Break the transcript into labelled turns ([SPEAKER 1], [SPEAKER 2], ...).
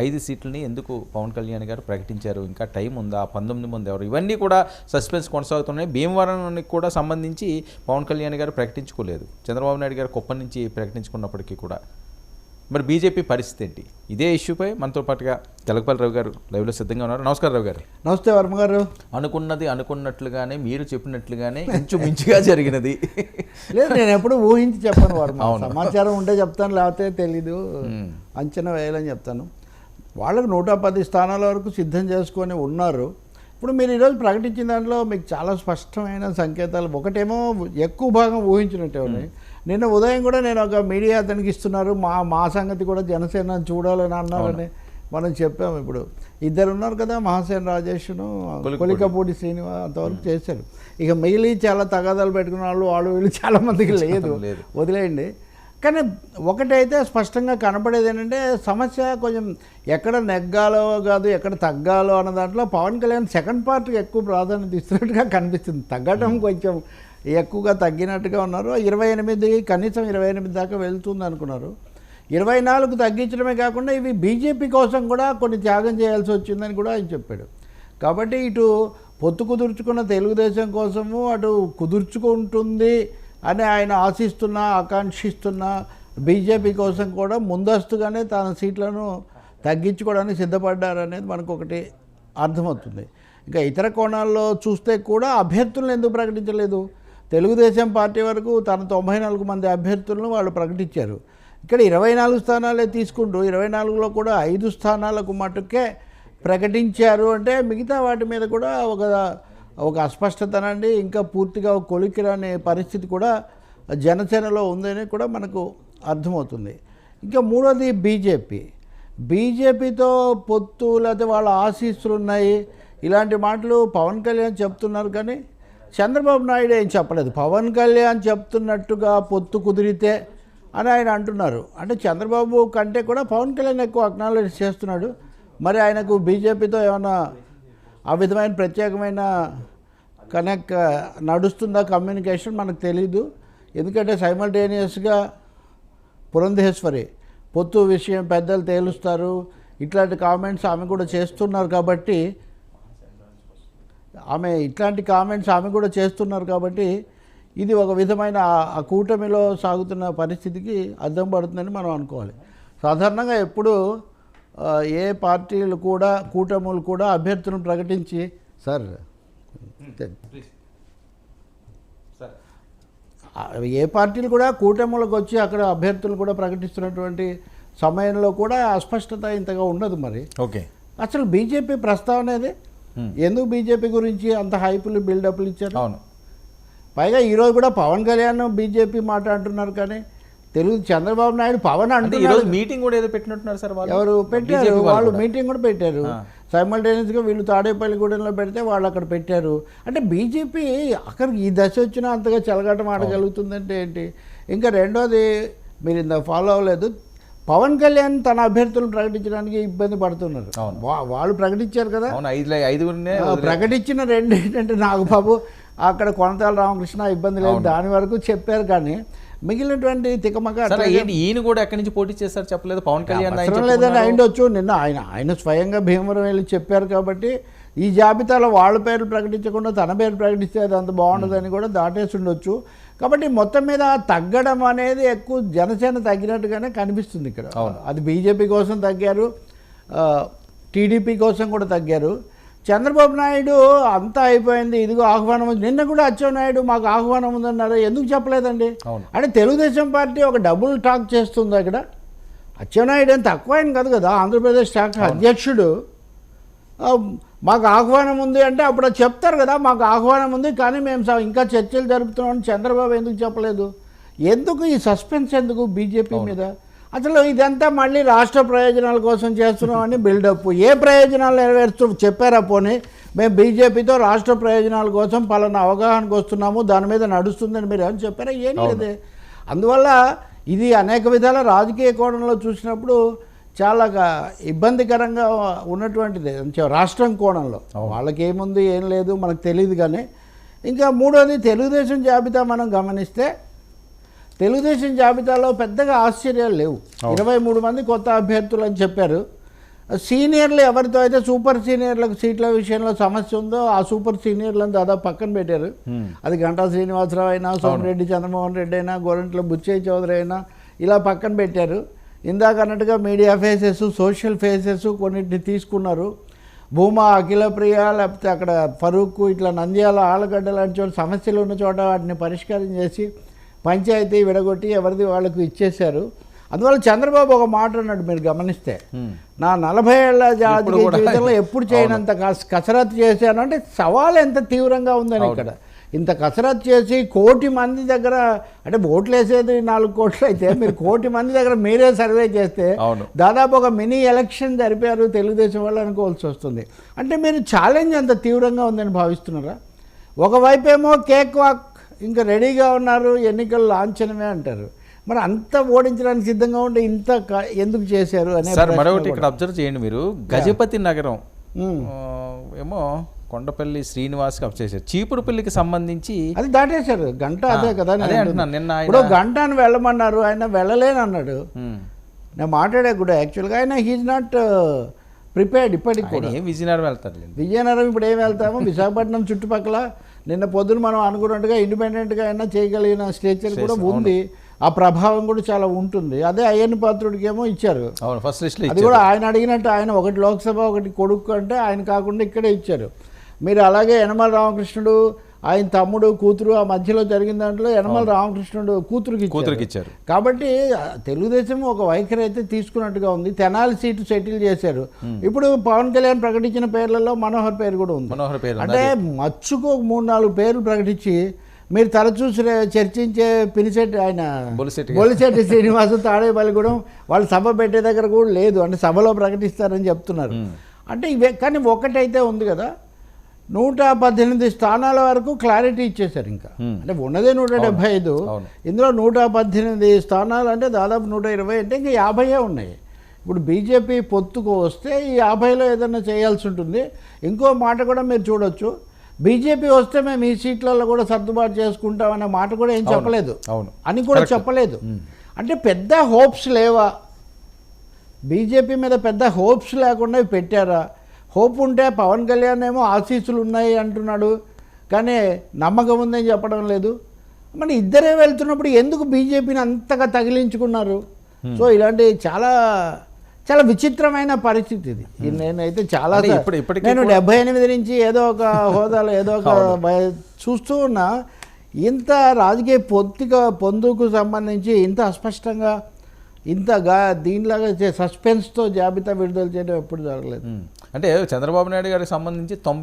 [SPEAKER 1] ఐదు సీట్లని ఎందుకు పవన్ కళ్యాణ్ గారు ప్రకటించారు? ఇంకా టైం ఉందా? పంతొమ్మిది మంది ఎవరు? ఇవన్నీ కూడా సస్పెన్స్ కొనసాగుతున్నాయి. భీమవరానికి కూడా సంబంధించి పవన్ కళ్యాణ్ గారు ప్రకటించుకోలేదు. చంద్రబాబు నాయుడు గారు కుప్పం నుంచి ప్రకటించుకున్నప్పటికీ కూడా. మరి బీజేపీ పరిస్థితి ఏంటి? ఇదే ఇష్యూపై మనతో పాటుగా తెలకపల్లి రావు గారు లైవ్లో సిద్ధంగా ఉన్నారు. నమస్కారం రావు గారు.
[SPEAKER 2] నమస్తే వర్మ గారు.
[SPEAKER 1] అనుకున్నది అనుకున్నట్లుగానే మీరు చెప్పినట్లుగానే ఇంచుమించుగా జరిగినది.
[SPEAKER 2] లేదు నేను ఎప్పుడు ఊహించి చెప్పాను వర్మ. సమాచారం ఉంటే చెప్తాను లేకపోతే తెలీదు. అంచనా వేయాలని చెప్తాను. వాళ్ళకు నూట పది స్థానాల వరకు సిద్ధం చేసుకొని ఉన్నారు. ఇప్పుడు మీరు ఈరోజు ప్రకటించిన దాంట్లో మీకు చాలా స్పష్టమైన సంకేతాలు. ఒకటేమో ఎక్కువ భాగం ఊహించినట్టే ఉన్నాయి. నిన్న ఉదయం కూడా నేను ఒక మీడియా అతనికి ఇస్తున్నారు. మా మా సంగతి కూడా జనసేన చూడాలని అన్నారని మనం చెప్పాము ఇప్పుడు. ఇద్దరు ఉన్నారు కదా మహాసేన రాజేష్ను కొలికపూడి శ్రీనివాస్ అంతవరకు చేశారు. ఇక మిగిలి చాలా తగాదాలు పెట్టుకున్న వాళ్ళు వాళ్ళు వీళ్ళు చాలా మందికి లేదు.
[SPEAKER 1] లేదు.
[SPEAKER 2] వదిలేయండి. కానీ ఒకటైతే స్పష్టంగా కనపడేది ఏంటంటే సమస్య కొంచెం ఎక్కడ నెగ్గాలో కాదు ఎక్కడ తగ్గాలో అన్న దాంట్లో పవన్ కళ్యాణ్ సెకండ్ పార్ట్కి ఎక్కువ ప్రాధాన్యత ఇస్తున్నట్టుగా కనిపిస్తుంది. తగ్గడం కొంచెం ఎక్కువగా తగ్గినట్టుగా ఉన్నారు. ఇరవై ఎనిమిది కనీసం ఇరవై ఎనిమిది దాకా వెళ్తుంది అనుకున్నారు. ఇరవై నాలుగు తగ్గించడమే కాకుండా ఇవి బీజేపీ కోసం కూడా కొన్ని త్యాగం చేయాల్సి వచ్చిందని కూడా ఆయన చెప్పాడు. కాబట్టి ఇటు పొత్తు కుదుర్చుకున్న తెలుగుదేశం కోసము అటు కుదుర్చుకుంటుంది అని ఆయన ఆశిస్తున్నా ఆకాంక్షిస్తున్న బీజేపీ కోసం కూడా ముందస్తుగానే తన సీట్లను తగ్గించుకోవడానికి సిద్ధపడ్డారనేది మనకు ఒకటి అర్థమవుతుంది. ఇంకా ఇతర కోణాల్లో చూస్తే కూడా అభ్యర్థులను ఎందుకు ప్రకటించలేదు? తెలుగుదేశం పార్టీ వరకు తన తొంభై నాలుగు మంది అభ్యర్థులను వాళ్ళు ప్రకటించారు. ఇక్కడ ఇరవై నాలుగు స్థానాలే తీసుకుంటూ ఇరవై నాలుగులో కూడా ఐదు స్థానాలకు మటుకే ప్రకటించారు అంటే మిగతా వాటి మీద కూడా ఒక ఒక అస్పష్టతనండి ఇంకా పూర్తిగా ఒక పరిస్థితి కూడా జనసేనలో ఉందని కూడా మనకు అర్థమవుతుంది. ఇంకా మూడోది బీజేపీ. బీజేపీతో పొత్తు లేకపోతే వాళ్ళ ఆశీస్సులు ఉన్నాయి. ఇలాంటి మాటలు పవన్ కళ్యాణ్ చెప్తున్నారు కానీ చంద్రబాబు నాయుడు ఏం చెప్పలేదు. పవన్ కళ్యాణ్ చెప్తున్నట్టుగా పొత్తు కుదిరితే అని ఆయన అంటున్నారు. అంటే చంద్రబాబు కంటే కూడా పవన్ కళ్యాణ్ ఎక్కువ అక్నాలెడ్జ్ చేస్తున్నాడు. మరి ఆయనకు బీజేపీతో ఏమైనా ఆ విధమైన ప్రత్యేకమైన కనెక్ట్ నడుస్తుందా కమ్యూనికేషన్ మనకు తెలీదు. ఎందుకంటే సైమల్టేనియస్గా పురంధేశ్వరి పొత్తు విషయం పెద్దలు తేలుస్తారు. ఇట్లాంటి కామెంట్స్ ఆమె కూడా చేస్తున్నారు కాబట్టి ఆమె ఇట్లాంటి కామెంట్స్ ఆమె కూడా చేస్తున్నారు కాబట్టి ఇది ఒక విధమైన ఆ- కూటమిలో సాగుతున్న పరిస్థితికి అర్థం పడుతుందని మనం అనుకోవాలి. సాధారణంగా ఎప్పుడు ఏ పార్టీలు కూడా కూటములు కూడా అభ్యర్థులను ప్రకటించి సార్ ఏ పార్టీలు కూడా కూటములకు వచ్చి అక్కడ అభ్యర్థులు కూడా ప్రకటిస్తున్నటువంటి సమయంలో కూడా అస్పష్టత ఇంతగా ఉండదు మరి.
[SPEAKER 1] ఓకే.
[SPEAKER 2] అసలు బీజేపీ ప్రస్తావన అనేది ఎందుకు బీజేపీ గురించి అంత హైపులు బిల్డప్లు ఇచ్చారు?
[SPEAKER 1] అవును.
[SPEAKER 2] పైగా ఈరోజు కూడా పవన్ కళ్యాణ్ బీజేపీ మాట అంటున్నారు కానీ తెలుగు చంద్రబాబు నాయుడు పవన్
[SPEAKER 1] అంటే ఈరోజు మీటింగ్ కూడా ఏదో పెట్టినట్టున్నారు సార్ వాళ్ళు?
[SPEAKER 2] ఎవరు పెట్టారు? వాళ్ళు. మీటింగ్ కూడా పెట్టారు. సైమల్టేనియస్గా వీళ్ళు తాడేపల్లిగూడెంలో పెడితే వాళ్ళు అక్కడ పెట్టారు. అంటే బీజేపీ అక్కడికి ఈ దశ వచ్చినా అంతగా చెలగాటం ఆడగలుగుతుందంటే ఏంటి? ఇంకా రెండోది మీరు ఇంత ఫాలో అవ్వలేదు. పవన్ కళ్యాణ్ తన అభ్యర్థులను ప్రకటించడానికి ఇబ్బంది పడుతున్నారు. వాళ్ళు ప్రకటించారు కదా. ప్రకటించిన రెండు ఏంటంటే నాగబాబు అక్కడ కొనతాల రామకృష్ణ ఇబ్బంది లేదు దాని వరకు చెప్పారు కానీ మిగిలినటువంటి తికమక
[SPEAKER 1] ఏంటి? ఈయన కూడా ఎక్కడి నుంచి పోటీ చేస్తారు చెప్పలేదు? పవన్ కళ్యాణ్
[SPEAKER 2] లేదని అయిండొచ్చు నిన్న ఆయన ఆయన స్వయంగా భీమవరం వెళ్ళి చెప్పారు కాబట్టి ఈ జాబితాలో వాళ్ళ పేర్లు ప్రకటించకుండా తన పేరు ప్రకటిస్తే అది అంత బాగుండదని కూడా దాటేసి ఉండొచ్చు. కాబట్టి మొత్తం మీద తగ్గడం అనేది ఎక్కువ జనసేన తగ్గినట్టుగానే కనిపిస్తుంది ఇక్కడ. అది బీజేపీ కోసం తగ్గారు. టీడీపీ కోసం కూడా తగ్గారు. చంద్రబాబు నాయుడు అంతా అయిపోయింది. ఇదిగో ఆహ్వానం ఉంది. నిన్న కూడా అచ్చెన్నాయుడు మాకు ఆహ్వానం ఉందన్నారు? ఎందుకు చెప్పలేదండి. అంటే తెలుగుదేశం పార్టీ ఒక డబుల్ టాక్ చేస్తుంది అక్కడ. అచ్చెన్నాయుడు ఏం తక్కువ ఆయన కాదు కదా. ఆంధ్రప్రదేశ్ శాఖ అధ్యక్షుడు. మాకు ఆహ్వానం ఉంది అంటే అప్పుడు చెప్తారు కదా. మాకు ఆహ్వానం ఉంది కానీ మేము ఇంకా చర్చలు జరుపుతున్నామని చంద్రబాబు ఎందుకు చెప్పలేదు? ఎందుకు ఈ సస్పెన్స్ ఎందుకు బీజేపీ మీద? అసలు ఇదంతా మళ్ళీ రాష్ట్ర ప్రయోజనాల కోసం చేస్తున్నామని బిల్డప్. ఏ ప్రయోజనాలు నెరవేరుస్తూ చెప్పారా పోనీ? మేము బీజేపీతో రాష్ట్ర ప్రయోజనాల కోసం పలానా అవగాహనకు వస్తున్నాము దాని మీద నడుస్తుందని మీరు ఏమని చెప్పారా? ఏం లేదే. అందువల్ల ఇది అనేక విధాల రాజకీయ కోణంలో చూసినప్పుడు చాలా ఇబ్బందికరంగా ఉన్నటువంటిది. రాష్ట్రం కోణంలో. వాళ్ళకి ఏముంది ఏం లేదు మనకు తెలియదు కానీ. ఇంకా మూడోది తెలుగుదేశం జాబితా మనం గమనిస్తే తెలుగుదేశం జాబితాలో పెద్దగా ఆశ్చర్యాలు లేవు. ఇరవై మూడు మంది కొత్త అభ్యర్థులు అని చెప్పారు. సీనియర్లు ఎవరితో అయితే సూపర్ సీనియర్లకు సీట్ల విషయంలో సమస్య ఉందో ఆ సూపర్ సీనియర్లను దాదాపు పక్కన పెట్టారు. అది గంటా శ్రీనివాసరావు అయినా సోమిరెడ్డి చంద్రమోహన్ రెడ్డి అయినా గోరంట్ల బుచ్చయ్య చౌదరి అయినా ఇలా పక్కన పెట్టారు. ఇందాక అన్నట్టుగా మీడియా ఫేసెస్ సోషల్ ఫేసెస్ కొన్నిటిని తీసుకున్నారు. భూమా అఖిలప్రియ లేకపోతే అక్కడ ఫరూక్ ఇట్లా నంద్యాల ఆలగడ్డ లాంటి చోట సమస్యలు ఉన్న చోట వాటిని పరిష్కారం చేసి పంచాయతీ విడగొట్టి ఎవరిది వాళ్ళకు ఇచ్చేశారు. అందువల్ల చంద్రబాబు ఒక మాట అన్నాడు మీరు గమనిస్తే. నా నలభై ఏళ్ళ
[SPEAKER 1] ఇప్పుడు
[SPEAKER 2] జాతీయ
[SPEAKER 1] కూడా-
[SPEAKER 2] జీవితంలో ఎప్పుడు చేయనంత కస- కసరత్తు చేశాను అంటే సవాల్ ఎంత తీవ్రంగా ఉందని ఇక్కడ. ఇంత కసరత్తు చేసి కోటి మంది దగ్గర అంటే ఓట్లు వేసేది నాలుగు కోట్లు అయితే మీరు కోటి మంది దగ్గర మీరే సర్వే చేస్తే. దాదాపు ఒక మినీ ఎలక్షన్ జరిపారు తెలుగుదేశం వాళ్ళు అనుకోవాల్సి వస్తుంది. అంటే మీరు ఛాలెంజ్ అంత తీవ్రంగా ఉందని భావిస్తున్నారా? ఒకవైపు ఏమో కేక్ వాక్ ఇంకా రెడీగా ఉన్నారు ఎన్నికలు లాంఛనమే అంటారు. మరి అంత ఓడించడానికి సిద్ధంగా ఉంటే ఇంత ఎందుకు చేశారు అనే
[SPEAKER 1] సార్ మరొకటి
[SPEAKER 2] కూడా.
[SPEAKER 1] ఇక్కడ అబ్జర్వ్ చేయండి మీరు. గజపతి నగరం. ఏమో కొండపల్లి శ్రీనివాస్కి అప్ చేశారు. చీపురుపల్లికి సంబంధించి
[SPEAKER 2] అది దాటేశారు. గంట అదే కదా
[SPEAKER 1] అదే. అంటున్నాను. నిన్న
[SPEAKER 2] ఇప్పుడు గంట అని వెళ్ళమన్నారు ఆయన వెళ్ళలేను అన్నాడు. నేను మాట్లాడే కూడా యాక్చువల్గా ఆయన హీజ్ నాట్ ప్రిపేర్డ్ ఇప్పటికి కూడా.
[SPEAKER 1] విజయనగరం వెళ్తారులేండి.
[SPEAKER 2] విజయనగరం ఇప్పుడు ఏం వెళ్తాము? విశాఖపట్నం చుట్టుపక్కల నిన్న పొద్దున మనం అనుకున్నట్టుగా ఇండిపెండెంట్గా అయినా చేయగలిగిన స్టేచర్ కూడా. ఉంది. ఆ ప్రభావం కూడా చాలా ఉంటుంది. అదే అయ్యన్న పాత్రుడికి ఏమో ఇచ్చారు అది కూడా ఆయన అడిగినట్టు ఆయన ఒకటి లోక్సభ ఒకటి కొడుకు అంటే ఆయన కాకుండా ఇక్కడే ఇచ్చారు. మీరు అలాగే యనమల రామకృష్ణుడు ఆయన తమ్ముడు కూతురు ఆ మధ్యలో జరిగిన దాంట్లో యనమల రామకృష్ణుడు కూతురుకి.
[SPEAKER 1] కూతురికి ఇచ్చారు
[SPEAKER 2] కాబట్టి తెలుగుదేశం ఒక వైఖరి అయితే తీసుకున్నట్టుగా ఉంది. తెనాలి సీటు సెటిల్ చేశారు. ఇప్పుడు పవన్ కళ్యాణ్ ప్రకటించిన పేర్లలో మనోహర్ పేరు కూడా ఉంది.
[SPEAKER 1] మనోహర్ పేరు.
[SPEAKER 2] అంటే మచ్చుకు ఒక మూడు నాలుగు పేర్లు ప్రకటించి మీరు తరచూ చర్చించే పినిశెట్టి ఆయన.
[SPEAKER 1] బొలిశెట్టి.
[SPEAKER 2] శ్రీనివాసు తాడేపల్లిగూడెం వాళ్ళు సభ పెట్టే దగ్గర కూడా లేదు. అంటే సభలో ప్రకటిస్తారని చెప్తున్నారు. అంటే ఇవే కానీ ఒకటైతే ఉంది కదా నూట పద్దెనిమిది స్థానాల వరకు క్లారిటీ ఇచ్చేశారు ఇంకా.
[SPEAKER 1] Hmm.
[SPEAKER 2] అంటే ఉన్నదే నూట డెబ్బై ఐదు. ఇందులో నూట పద్దెనిమిది స్థానాలు అంటే దాదాపు నూట ఇరవై అంటే ఇంకా యాభైయే ఉన్నాయి. ఇప్పుడు బీజేపీ పొత్తుకు వస్తే ఈ యాభైలో ఏదైనా చేయాల్సి ఉంటుంది. ఇంకో మాట కూడా మీరు చూడొచ్చు. బీజేపీ వస్తే మేము ఈ సీట్లలో కూడా సర్దుబాటు చేసుకుంటాం అనే మాట కూడా ఏం. చెప్పలేదు.
[SPEAKER 1] అవును.
[SPEAKER 2] అని కూడా. చెప్పలేదు. అంటే పెద్ద హోప్స్ లేవా? బీజేపీ మీద పెద్ద హోప్స్ లేకుండా పెట్టారా? హోప్ ఉంటే పవన్ కళ్యాణ్ ఏమో ఆశీస్సులు ఉన్నాయి అంటున్నాడు. కానీ నమ్మకం ఉందని చెప్పడం లేదు. మరి ఇద్దరే వెళ్తున్నప్పుడు ఎందుకు బీజేపీని అంతగా తగిలించుకున్నారు? సో ఇలాంటి చాలా చాలా విచిత్రమైన పరిస్థితి ఇది. నేనైతే చాలా
[SPEAKER 1] ఇప్పుడు- ఇప్పటికీ
[SPEAKER 2] నేను డెబ్బై ఎనిమిది నుంచి ఏదో ఒక హోదాలో ఏదో ఒక చూస్తూ ఉన్నా ఇంత రాజకీయ పొత్తిక పొందుకు సంబంధించి ఇంత అస్పష్టంగా ఇంతగా దీనిలాగా సస్పెన్స్తో జాబితా విడుదల చేయడం ఎప్పుడు జరగలేదు.
[SPEAKER 1] అంటే చంద్రబాబు నాయుడు గారికి సంబంధించి తొంభై